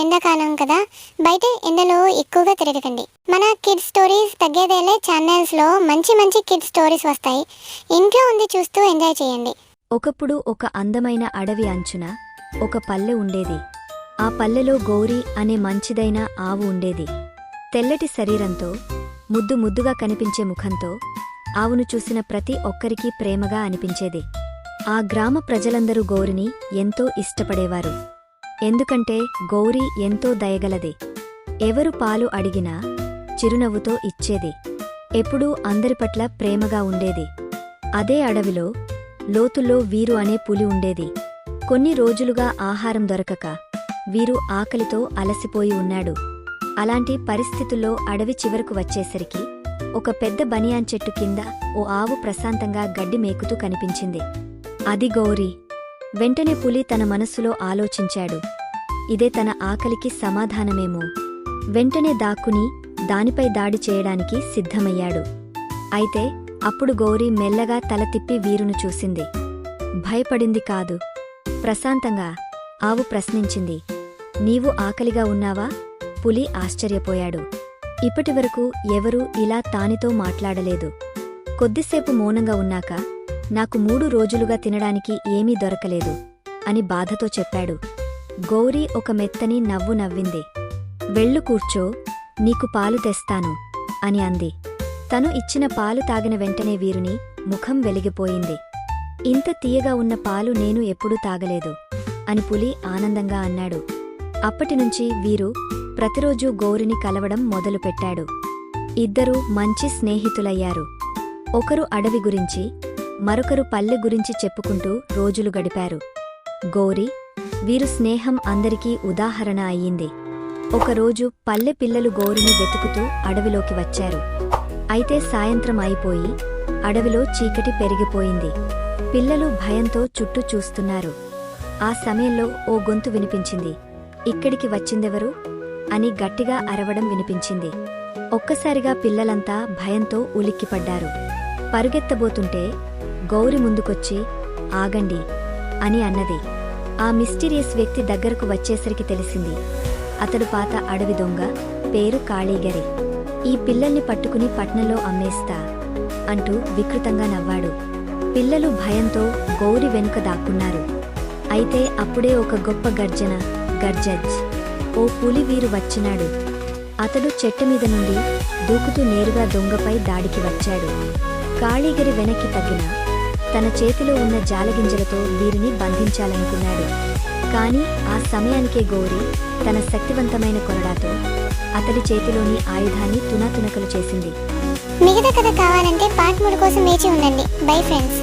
ఎండాకాలం కదా బయట ఎండలో ఎక్కువగా తిరగకండి. మన కిడ్స్ స్టోరీస్ తగ్గేదేలే ఛానల్స్లో మంచి మంచి కిడ్స్ స్టోరీస్ వస్తాయి. ఇంట్లో ఉంది చూస్తూ ఎంజాయ్ చేయండి. ఒకప్పుడు ఒక అందమైన అడవి అంచున ఒక పల్లె ఉండేది. ఆ పల్లెలో గౌరీ అనే మంచిదైన ఆవు ఉండేది. తెల్లటి శరీరంతో ముద్దు ముద్దుగా కనిపించే ముఖంతో ఆవును చూసిన ప్రతి ఒక్కరికీ ప్రేమగా అనిపించేది. ఆ గ్రామ ప్రజలందరూ గౌరిని ఎంతో ఇష్టపడేవారు. ఎందుకంటే గౌరీ ఎంతో దయగలది. ఎవరు పాలు అడిగినా చిరునవ్వుతో ఇచ్చేది. ఎప్పుడూ అందరి పట్ల ప్రేమగా ఉండేది. అదే అడవిలో లోతుల్లో వీరు అనే పులి ఉండేది. కొన్ని రోజులుగా ఆహారం దొరకక వీరు ఆకలితో అలసిపోయి ఉన్నాడు. అలాంటి పరిస్థితుల్లో అడవి చివరకు వచ్చేసరికి ఒక పెద్ద బనియాన్ చెట్టు కింద ఓ ఆవు ప్రశాంతంగా గడ్డి మేకుతూ కనిపించింది. అది గౌరీ. వెంటనే పులి తన మనస్సులో ఆలోచించాడు. ఇదే తన ఆకలికి సమాధానమేమో. వెంటనే దాక్కుని దానిపై దాడి చేయడానికి సిద్ధమయ్యాడు. అయితే అప్పుడు గౌరీ మెల్లగా తల తిప్పి వీరును చూసింది. భయపడింది కాదు. ప్రశాంతంగా ఆవు ప్రశ్నించింది. నీవు ఆకలిగా ఉన్నావా? పులి ఆశ్చర్యపోయాడు. ఇప్పటివరకు ఎవరూ ఇలా తానితో మాట్లాడలేదు. కొద్దిసేపు మౌనంగా ఉన్నాక నాకు మూడు రోజులుగా తినడానికి ఏమీ దొరకలేదు అని బాధతో చెప్పాడు. గౌరీ ఒక మెత్తని నవ్వు నవ్వింది. వెళ్ళు కూర్చో నీకు పాలు తెస్తాను అని అంది. తను ఇచ్చిన పాలు తాగిన వెంటనే వీరుని ముఖం వెలిగిపోయింది. ఇంత తీయగా ఉన్న పాలు నేను ఎప్పుడూ తాగలేదు అని పులి ఆనందంగా అన్నాడు. అప్పటినుంచి వీరు ప్రతిరోజూ గౌరిని కలవడం మొదలుపెట్టాడు. ఇద్దరూ మంచి స్నేహితులయ్యారు. ఒకరు అడవి గురించి మరొకరు పల్లె గురించి చెప్పుకుంటూ రోజులు గడిపారు. గౌరీ వీరు స్నేహం అందరికీ ఉదాహరణ అయ్యింది. ఒకరోజు పల్లె పిల్లలు గౌరిని వెతుకుతూ అడవిలోకి వచ్చారు. అయితే సాయంత్రం అయిపోయి అడవిలో చీకటి పెరిగిపోయింది. పిల్లలు భయంతో చుట్టూ చూస్తున్నారు. ఆ సమయంలో ఓ గొంతు వినిపించింది. ఇక్కడికి వచ్చిందెవరు? అని గట్టిగా అరవడం వినిపించింది. ఒక్కసారిగా పిల్లలంతా భయంతో ఉలిక్కిపడ్డారు. పరుగెత్తబోతుంటే గౌరి ముందుకొచ్చి ఆగండి అని అన్నది. ఆ మిస్టీరియస్ వ్యక్తి దగ్గరకు వచ్చేసరికి తెలిసింది. అతడు పాత అడవి దొంగ పేరు కాళీగరి. ఈ పిల్లల్ని పట్టుకుని పట్నంలో అమ్మేస్తా అంటూ వికృతంగా నవ్వాడు. పిల్లలు భయంతో గౌరి వెనుక దాక్కున్నారు. అయితే అప్పుడే ఒక గొప్ప గర్జన గర్జజ్. ఓ పులి వీరు వచ్చినాడు. అతడు చెట్టు మీద నుండి దూకుతూ నేరుగా దొంగపై దాడికి వచ్చాడు. కాళీగిరి వెనక్కి తగ్గిన తన చేతిలో ఉన్న జాలగింజలతో వీరిని బంధించాలనుకున్నాడు. కానీ ఆ సమయానికే గౌరి తన శక్తివంతమైన కొరడాతో అతడి చేతిలోని ఆయుధాన్ని తునాతునకలు చేసింది. మిగతా కథ కావాలంటే పార్ట్ మూడు కోసం వేచి ఉండండి. Bye friends.